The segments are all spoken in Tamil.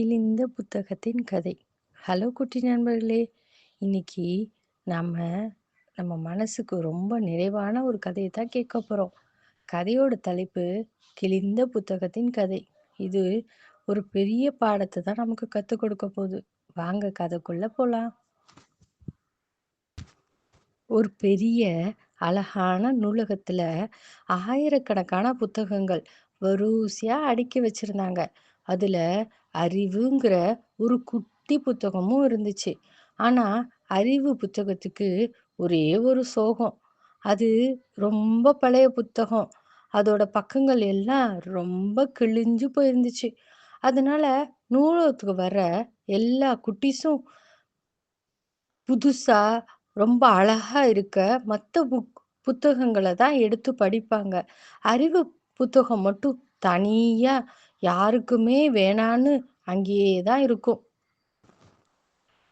கிழிந்த புத்தகத்தின் கதை. ஹலோ குட்டி நண்பர்களே இன்னைக்கு நம்ம நம்ம மனசுக்கு ரொம்ப நிறைவான ஒரு கதையை தான் கேட்க போகிறோம் கதையோட தலைப்பு கிழிந்த புத்தகத்தின் கதை இது ஒரு பெரிய பாடத்தை தான் நமக்கு கற்றுக் கொடுக்க போகுது. வாங்க கதைக்குள்ள போகலாம் ஒரு பெரிய அழகான நூலகத்துல ஆயிரக்கணக்கான புத்தகங்கள் வரிசையா அடுக்கி வச்சிருந்தாங்க. அதுல அறிவுங்கிற ஒரு குட்டி புத்தகமும் இருந்துச்சு. ஆனா அறிவு புத்தகத்துக்கு ஒரே ஒரு சோகம். அது ரொம்ப பழைய புத்தகம். அதோட பக்கங்கள் எல்லாம் ரொம்ப கிழிஞ்சு போயிருந்துச்சு. அதனால நூலகத்துக்கு வர எல்லா குட்டீஸும் புதுசா ரொம்ப அழகா இருக்க மற்ற புக் புத்தகங்களை தான் எடுத்து படிப்பாங்க. அறிவு புத்தகம் மட்டும் தனியா யாருக்குமே வேணான்னு அங்கேயே தான் இருக்கும்.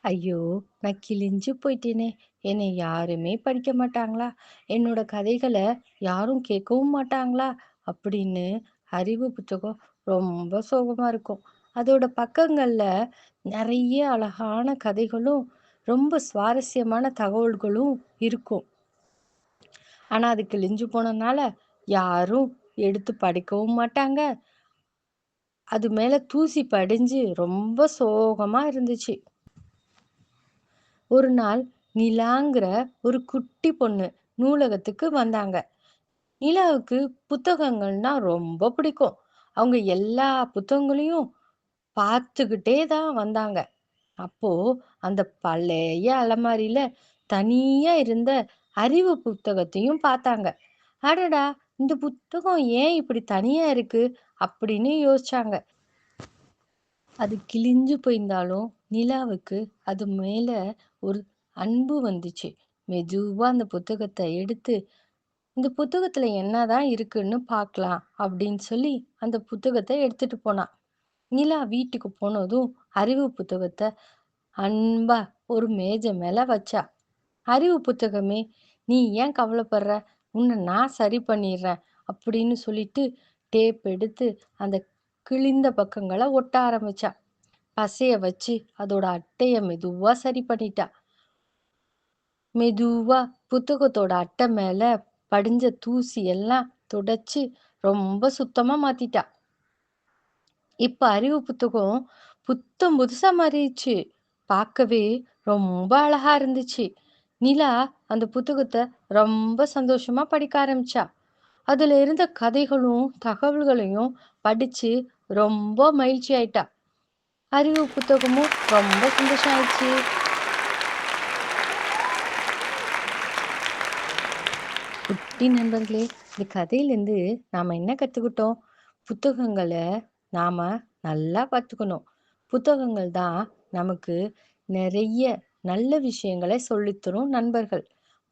ஐயோ நான் கிழிஞ்சு போயிட்டேனே. என்னை யாருமே படிக்க மாட்டாங்களா? என்னோட கதைகளை யாரும் கேட்கவும் மாட்டாங்களா? அப்படின்னு அறிவு புத்தகம் ரொம்ப சோகமா இருக்கும். அதோட பக்கங்கள்ல நிறைய அழகான கதைகளும் ரொம்ப சுவாரஸ்யமான தகவல்களும் இருக்கும். ஆனா அது கிழிஞ்சு போனதுனால யாரும் எடுத்து படிக்கவும் மாட்டாங்க. அது மேலே தூசி படிஞ்சு ரொம்ப சோகமாக இருந்துச்சு. ஒரு நாள் நிலாங்கிற ஒரு குட்டி பொண்ணு நூலகத்துக்கு வந்தாங்க. நிலாவுக்கு புத்தகங்கள்னா ரொம்ப பிடிக்கும். அவங்க எல்லா புத்தகங்களையும் பார்த்துக்கிட்டே தான் வந்தாங்க. அப்போ அந்த பழைய அலமாரியில தனியா இருந்த அறிவு புத்தகத்தையும் பார்த்தாங்க. அடடா இந்த புத்தகம் ஏன் இப்படி தனியா இருக்கு? அப்படின்னு யோசிச்சாங்க. அது கிழிஞ்சு போயிருந்தாலும் நிலாவுக்கு அது மேல ஒரு அன்பு வந்துச்சு. மெதுவா அந்த புத்தகத்தை எடுத்து இந்த புத்தகத்துல என்னதான் இருக்குன்னு பார்க்கலாம் அப்படின்னு சொல்லி அந்த புத்தகத்தை எடுத்துட்டு போனான் நிலா வீட்டுக்கு போனதும் அறிவு புத்தகத்தை அன்பா ஒரு மேஜை மேல வச்சா. அறிவு புத்தகமே நீ ஏன் கவலைப்படுற? உன்னை நான் சரி பண்ணிடுறேன் அப்படின்னு சொல்லிட்டு டேப் எடுத்து அந்த கிழிந்த பக்கங்களை ஒட்ட ஆரம்பிச்சா. பசைய வச்சு அதோட அட்டைய மெதுவா சரி பண்ணிட்டா. மெதுவா புத்தகத்தோட அட்டை மேல படிஞ்ச தூசி எல்லாம் துடைச்சு ரொம்ப சுத்தமா மாத்திட்டா. இப்ப அறிவு புத்தகம் புத்தம் புதுசா மாறிடுச்சு. பார்க்கவே ரொம்ப அழகா இருந்துச்சு. நிலா அந்த புத்தகத்தை ரொம்ப சந்தோஷமா படிக்க ஆரம்பிச்சா. அதில் இருந்த கதைகளும் தகவல்களையும் படித்து ரொம்ப மகிழ்ச்சி ஆயிட்டா. அறிவு புத்தகமும் ரொம்ப சந்தோஷம் ஆயிடுச்சு குட்டி நண்பர்களே இந்த கதையிலேருந்து நாம் என்ன கற்றுக்கிட்டோம் புத்தகங்களை நாம நல்லா பார்த்துக்கணும். புத்தகங்கள் தான் நமக்கு நிறைய நல்ல விஷயங்களை சொல்லித்தரும் நண்பர்கள்.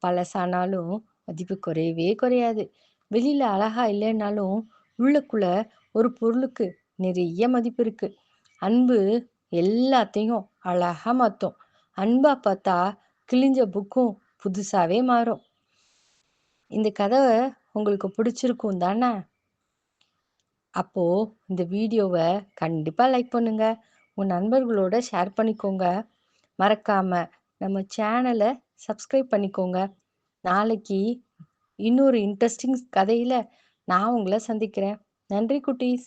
பழசானாலும் மதிப்பு குறையவே குறையாது. வெளியில அழகா இல்லைன்னாலும் உள்ளுக்குள்ள ஒரு பொருளுக்கு நிறைய மதிப்பு இருக்கு. அன்பு எல்லாத்தையும் அழகா மாத்தும். அன்பா பார்த்தா கிழிஞ்ச புக்கும் புதுசாவே மாறும். இந்த கதவை உங்களுக்கு பிடிச்சிருக்கும் தானே? அப்போ இந்த வீடியோவை கண்டிப்பா லைக் பண்ணுங்க. உங்க நண்பர்களோட ஷேர் பண்ணிக்கோங்க. மறக்காம நம்ம சேனலை சப்ஸ்கிரைப் பண்ணிக்கோங்க. நாளைக்கு இன்னொரு இன்ட்ரெஸ்டிங் கதையில நான் உங்களை சந்திக்கிறேன். நன்றி குட்டீஸ்.